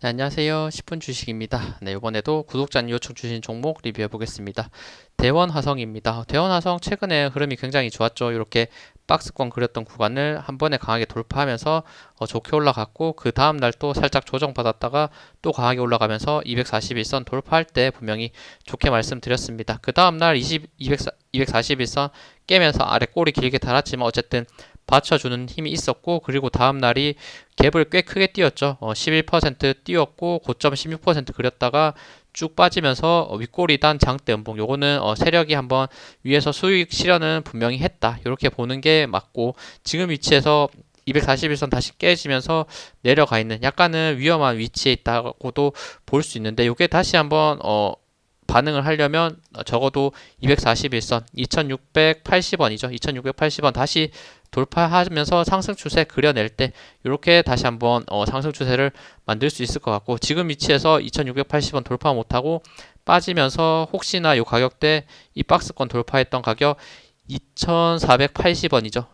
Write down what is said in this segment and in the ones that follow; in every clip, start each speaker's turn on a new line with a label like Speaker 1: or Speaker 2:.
Speaker 1: 네, 안녕하세요. 10분 주식입니다. 네, 이번에도 구독자님 요청 주신 종목 리뷰해 보겠습니다. 대원 화성입니다. 대원 화성 최근에 흐름이 굉장히 좋았죠. 이렇게 박스권 그렸던 구간을 한 번에 강하게 돌파하면서 어, 좋게 올라갔고 그 다음 날 또 살짝 조정받았다가 또 강하게 올라가면서 241선 돌파할 때 분명히 좋게 말씀드렸습니다. 그 다음 날 20, 200, 241선 깨면서 아래 꼬리 길게 달았지만 어쨌든 받쳐주는 힘이 있었고 그리고 다음 날이 갭을 꽤 크게 띄었죠. 어, 11% 띄었고 고점 16% 그렸다가 쭉 빠지면서 어, 윗꼬리단 장대 음봉 요거는 어, 세력이 한번 위에서 수익 실현은 분명히 했다. 이렇게 보는 게 맞고 지금 위치에서 241선 다시 깨지면서 내려가 있는 약간은 위험한 위치에 있다고도 볼 수 있는데 이게 다시 한번 어 반응을 하려면 적어도 241선 2680원이죠. 2680원 다시 돌파하면서 상승 추세 그려낼 때 이렇게 다시 한번 어, 상승 추세를 만들 수 있을 것 같고 지금 위치에서 2680원 돌파 못하고 빠지면서 혹시나 이 가격대 이 박스권 돌파했던 가격 2480원이죠.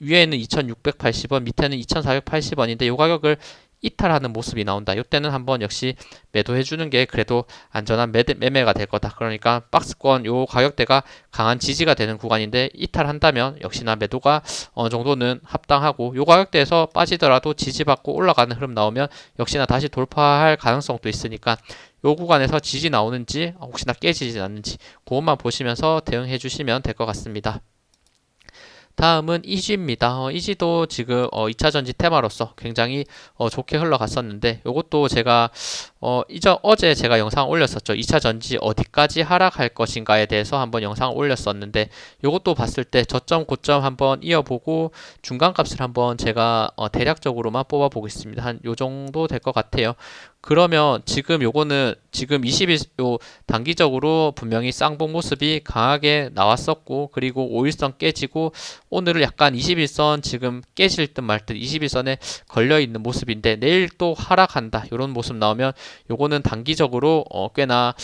Speaker 1: 위에는 2680원, 밑에는 2480원인데 이 가격을 이탈하는 모습이 나온다. 이때는 한번 역시 매도해 주는 게 그래도 안전한 매매, 매매가 될 거다. 그러니까 박스권 요 가격대가 강한 지지가 되는 구간인데 이탈한다면 역시나 매도가 어느 정도는 합당하고 요 가격대에서 빠지더라도 지지받고 올라가는 흐름 나오면 역시나 다시 돌파할 가능성도 있으니까 요 구간에서 지지 나오는지 혹시나 깨지지 않는지 그것만 보시면서 대응해 주시면 될 것 같습니다. 다음은 이지입니다. 어, 이지도 지금 어, 2차 전지 테마로서 굉장히 어, 좋게 흘러갔었는데 이것도 제가 어, 이전 어제 제가 영상 올렸었죠. 2차 전지 어디까지 하락할 것인가에 대해서 한번 영상을 올렸었는데 이것도 봤을 때 저점 고점 한번 이어보고 중간값을 한번 제가 어, 대략적으로만 뽑아 보겠습니다. 한 요 정도 될 것 같아요. 그러면 지금 요거는 지금 20일 요 단기적으로 분명히 쌍봉 모습이 강하게 나왔었고 그리고 5일선 깨지고 오늘은 약간 21선 지금 깨질 듯 말 듯 21선에 걸려 있는 모습인데 내일 또 하락한다 이런 모습 나오면 요거는 단기적으로 어 꽤나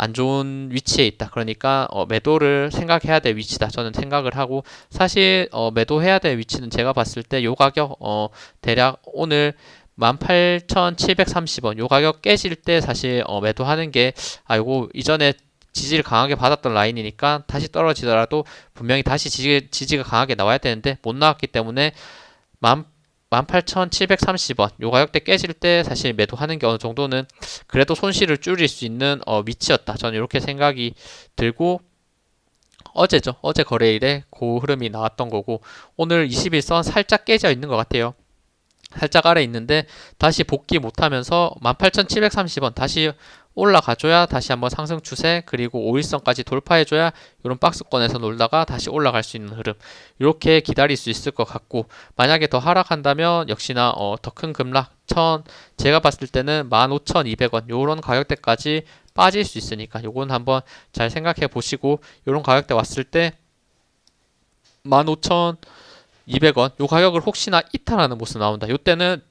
Speaker 1: 안 좋은 위치에 있다. 그러니까 어 매도를 생각해야 될 위치다. 저는 생각을 하고 사실 어 매도해야 될 위치는 제가 봤을 때 요 가격 어 대략 오늘 18,730원 요 가격 깨질 때 사실 어, 매도하는 게 아 요거 이전에 지지를 강하게 받았던 라인이니까 다시 떨어지더라도 분명히 다시 지지, 지지가 강하게 나와야 되는데 못 나왔기 때문에 18,730원 요 가격대 깨질 때 사실 매도하는 게 어느 정도는 그래도 손실을 줄일 수 있는 어, 위치였다. 저는 이렇게 생각이 들고 어제죠. 어제 거래일에 그 흐름이 나왔던 거고 오늘 21선 살짝 깨져 있는 것 같아요. 살짝 아래 있는데 다시 복귀 못하면서 18,730원 다시 올라가줘야 다시 한번 상승 추세 그리고 5일선까지 돌파해줘야 이런 박스권에서 놀다가 다시 올라갈 수 있는 흐름. 이렇게 기다릴 수 있을 것 같고 만약에 더 하락한다면 역시나 어, 더 큰 급락. 천 제가 봤을 때는 15,200원 요런 가격대까지 빠질 수 있으니까 요건 한번 잘 생각해 보시고 요런 가격대 왔을 때 15,000 200원 요 가격을 혹시나 이탈하는 모습 나온다. 요때는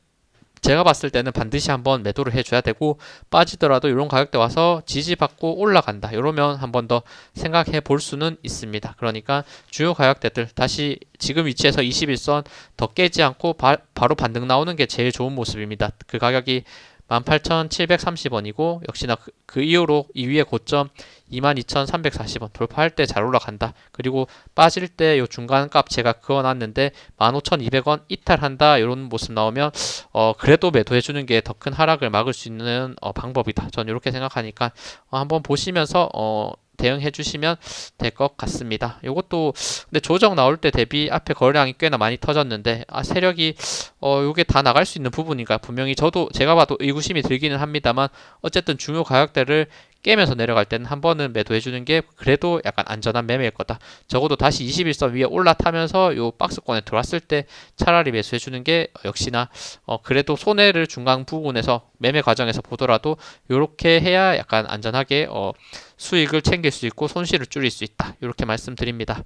Speaker 1: 제가 봤을 때는 반드시 한번 매도를 해줘야 되고 빠지더라도 이런 가격대 와서 지지받고 올라간다. 이러면 한번 더 생각해 볼 수는 있습니다. 그러니까 주요 가격대들 다시 지금 위치에서 21선 더 깨지 않고 바, 바로 반등 나오는 게 제일 좋은 모습입니다. 그 가격이 18,730원이고 역시나 그, 그 이후로 이 위에 고점 22,340원 돌파할 때 잘 올라간다. 그리고 빠질 때 요 중간 값 제가 그어놨는데 15,200원 이탈한다 이런 모습 나오면 어 그래도 매도해 주는 게 더 큰 하락을 막을 수 있는 어 방법이다. 저는 이렇게 생각하니까 어 한번 보시면서 어 대응해 주시면 될 것 같습니다. 이것도 근데 조정 나올 때 대비 앞에 거래량이 꽤나 많이 터졌는데 아 세력이 어 요게 다 나갈 수 있는 부분인가 분명히 저도 제가 봐도 의구심이 들기는 합니다만 어쨌든 중요 가격대를 깨면서 내려갈 때는 한 번은 매도해 주는 게 그래도 약간 안전한 매매일 거다. 적어도 다시 21선 위에 올라타면서 요 박스권에 들어왔을 때 차라리 매수해 주는 게 역시나 어 그래도 손해를 중간 부분에서 매매 과정에서 보더라도 요렇게 해야 약간 안전하게 어 수익을 챙길 수 있고 손실을 줄일 수 있다. 이렇게 말씀드립니다.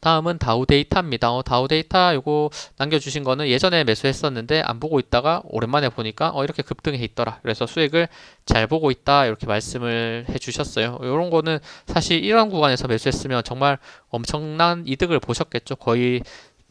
Speaker 1: 다음은 다우 데이터입니다. 어, 다우 데이터 요거 남겨주신 거는 예전에 매수했었는데 안 보고 있다가 오랜만에 보니까 어, 이렇게 급등해 있더라. 그래서 수익을 잘 보고 있다 이렇게 말씀을 해주셨어요. 이런 거는 사실 이런 구간에서 매수했으면 정말 엄청난 이득을 보셨겠죠. 거의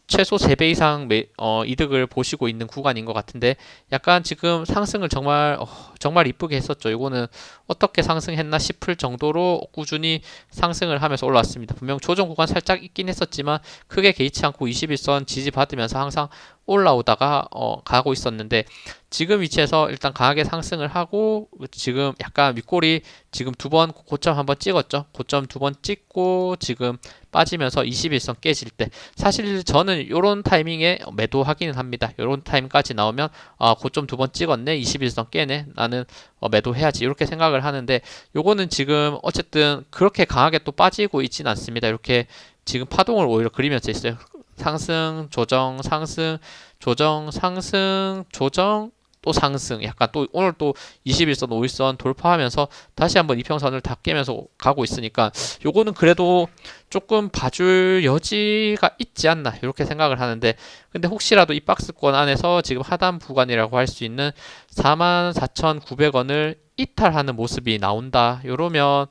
Speaker 1: 최소 3배 이상 매, 어, 이득을 보시고 있는 구간인 것 같은데 약간 지금 상승을 정말 어, 정말 이쁘게 했었죠. 이거는 어떻게 상승했나 싶을 정도로 꾸준히 상승을 하면서 올라왔습니다. 분명 조정 구간 살짝 있긴 했었지만 크게 개의치 않고 21선 지지받으면서 항상 올라오다가 어, 가고 있었는데 지금 위치에서 일단 강하게 상승을 하고 지금 약간 윗골이 지금 두 번 고점 한번 찍었죠. 고점 두 번 찍고 지금 빠지면서 21선 깨질 때 사실 저는 이런 타이밍에 매도하기는 합니다. 이런 타임까지 나오면 아, 고점 두 번 찍었네. 21선 깨네. 나는 어, 매도해야지. 이렇게 생각을 하는데 요거는 지금 어쨌든 그렇게 강하게 또 빠지고 있지는 않습니다. 이렇게 지금 파동을 오히려 그리면서 있어요. 상승, 조정, 상승, 조정, 상승, 조정, 또 상승. 약간 또 오늘 또 21선, 5일선 돌파하면서 다시 한번 이평선을 다 깨면서 가고 있으니까 요거는 그래도 조금 봐줄 여지가 있지 않나 이렇게 생각을 하는데 근데 혹시라도 이 박스권 안에서 지금 하단 구간이라고 할 수 있는 44,900원을 이탈하는 모습이 나온다. 이러면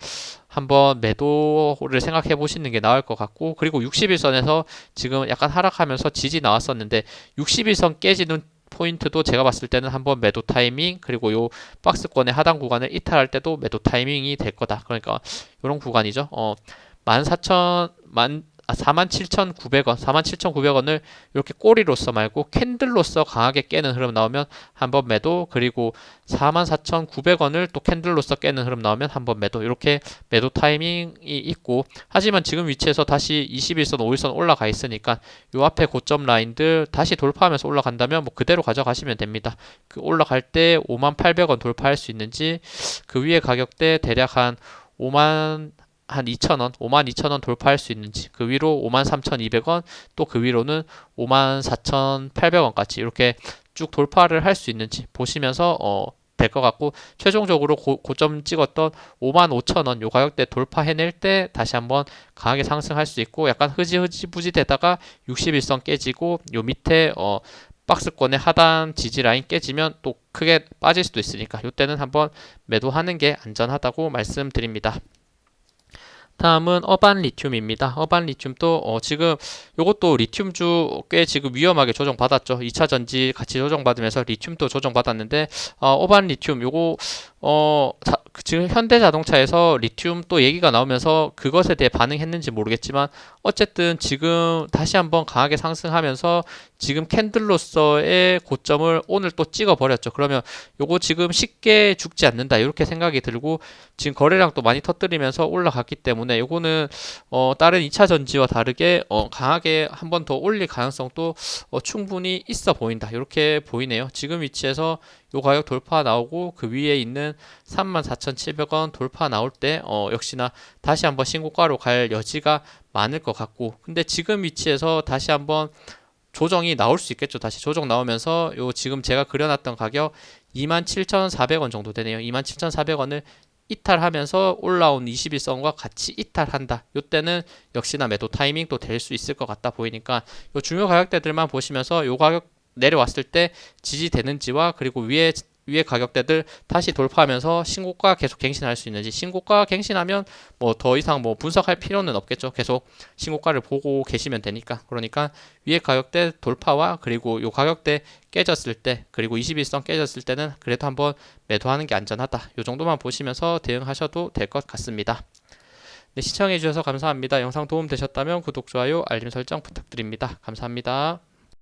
Speaker 1: 한번 매도를 생각해 보시는 게 나을 것 같고 그리고 61선에서 지금 약간 하락하면서 지지 나왔었는데 61선 깨지는 포인트도 제가 봤을 때는 한번 매도 타이밍 그리고 요 박스권의 하단 구간을 이탈할 때도 매도 타이밍이 될 거다. 그러니까 이런 구간이죠. 어 14,000 만 아, 47,900원, 47,900원을 이렇게 꼬리로서 말고 캔들로서 강하게 깨는 흐름 나오면 한 번 매도, 그리고 44,900원을 또 캔들로서 깨는 흐름 나오면 한 번 매도, 이렇게 매도 타이밍이 있고, 하지만 지금 위치에서 다시 21선, 5일선 올라가 있으니까 요 앞에 고점 라인들 다시 돌파하면서 올라간다면 뭐 그대로 가져가시면 됩니다. 그 올라갈 때 58,800원 돌파할 수 있는지, 그 위에 가격대 대략 한 5만 한 2,000원, 52,000원 돌파할 수 있는지 그 위로 53,200원 또 그 위로는 54,800원까지 이렇게 쭉 돌파를 할 수 있는지 보시면서 어, 될 것 같고 최종적으로 고, 고점 찍었던 55,000원 요 가격대 돌파해낼 때 다시 한번 강하게 상승할 수 있고 약간 흐지흐지부지 되다가 61선 깨지고 요 밑에 어, 박스권의 하단 지지 라인 깨지면 또 크게 빠질 수도 있으니까 이때는 한번 매도하는 게 안전하다고 말씀드립니다. 다음은 어반 리튬입니다. 어반 리튬도 어 지금 요것도 리튬주 꽤 지금 위험하게 조정받았죠. 2차 전지 같이 조정받으면서 리튬도 조정받았는데 어, 어반 리튬 요거 어 자, 그 지금 현대 자동차에서 리튬 또 얘기가 나오면서 그것에 대해 반응했는지 모르겠지만 어쨌든 지금 다시 한번 강하게 상승하면서 지금 캔들로서의 고점을 오늘 또 찍어 버렸죠. 그러면 요거 지금 쉽게 죽지 않는다 이렇게 생각이 들고 지금 거래량 또 많이 터뜨리면서 올라갔기 때문에 요거는 어 다른 2차 전지와 다르게 어 강하게 한 번 더 올릴 가능성도 어 충분히 있어 보인다. 이렇게 보이네요. 지금 위치에서 요 가격 돌파 나오고 그 위에 있는 34,700원 돌파 나올 때 어, 역시나 다시 한번 신고가로 갈 여지가 많을 것 같고 근데 지금 위치에서 다시 한번 조정이 나올 수 있겠죠. 다시 조정 나오면서 요 지금 제가 그려놨던 가격 27,400원 정도 되네요. 27,400원을 이탈하면서 올라온 21선과 같이 이탈한다. 요때는 역시나 매도 타이밍도 될 수 있을 것 같다 보이니까 요 중요 가격대들만 보시면서 요 가격 내려왔을 때 지지되는지와 그리고 위에 위에 가격대들 다시 돌파하면서 신고가 계속 갱신할 수 있는지 신고가 갱신하면 뭐 더 이상 뭐 분석할 필요는 없겠죠. 계속 신고가를 보고 계시면 되니까. 그러니까 위에 가격대 돌파와 그리고 요 가격대 깨졌을 때 그리고 21선 깨졌을 때는 그래도 한번 매도하는 게 안전하다. 요 정도만 보시면서 대응하셔도 될 것 같습니다. 네, 시청해 주셔서 감사합니다. 영상 도움 되셨다면 구독, 좋아요, 알림 설정 부탁드립니다. 감사합니다.